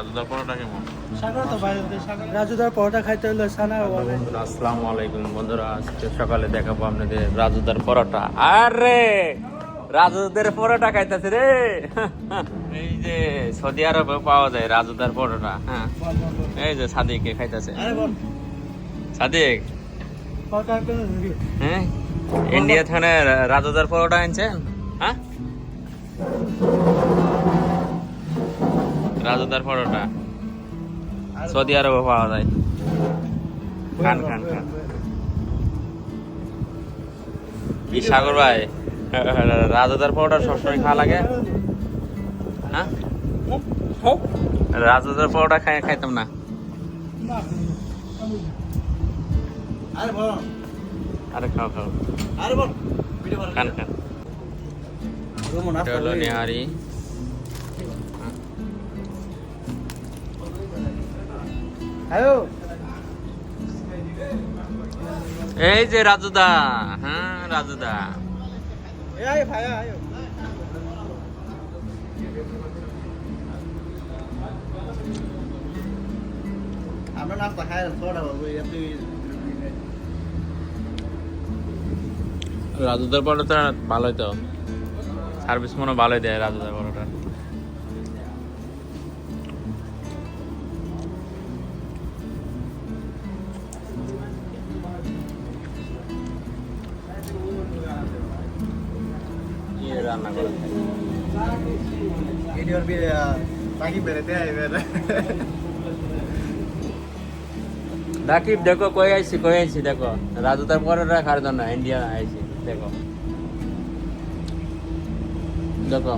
রাজুদার পরোটা কেমন? রাজুদার পরোটা খাইতে হলে সানা বন্ধুরা আসসালামু আলাইকুম বন্ধুরা। আজকে সকালে দেখাবো আপনাদের রাজুদার পরোটা। আরে রাজুদের পরোটা খাইতেছে রে। এই যে সৌদি আরবে পাওয়া যায় রাজুদার পরোটা হ্যাঁ। এই যে সাদিকে খাইতেছে। সাদিক। হ্যাঁ? ইন্ডিয়া থেকে রাজুদার পরোটা আনছেন? হ্যাঁ? রাজুদার পরোটা। সৌদি আরবে পাওয়া যায়। খান খান খান। কি সাগর ভাই? রাজুদার পরোটা সবসময় খাওয়া লাগে? হ্যাঁ? রাজুদার পরোটা খাই খাইতাম না। আরে খাও খাও। খান খান। নেহারি। এই যে রাজুদা হ্যাঁ রাজুদা। আমরা নাস্তা খাই বাবু তুই রাজুদার পরোটা ভালোই তো। সার্ভিস মনে ভালোই দেয় রাজুদার পরোটা। কি রান্না করে ভিডিওর বাকি বেরোতে আই বেরে রাকিব দেখো, কই আইছি কই আইছি, দেখো। রাজুদার পরে রাখার জন্য ইন্ডিয়া আইছি, দেখো। দেখো।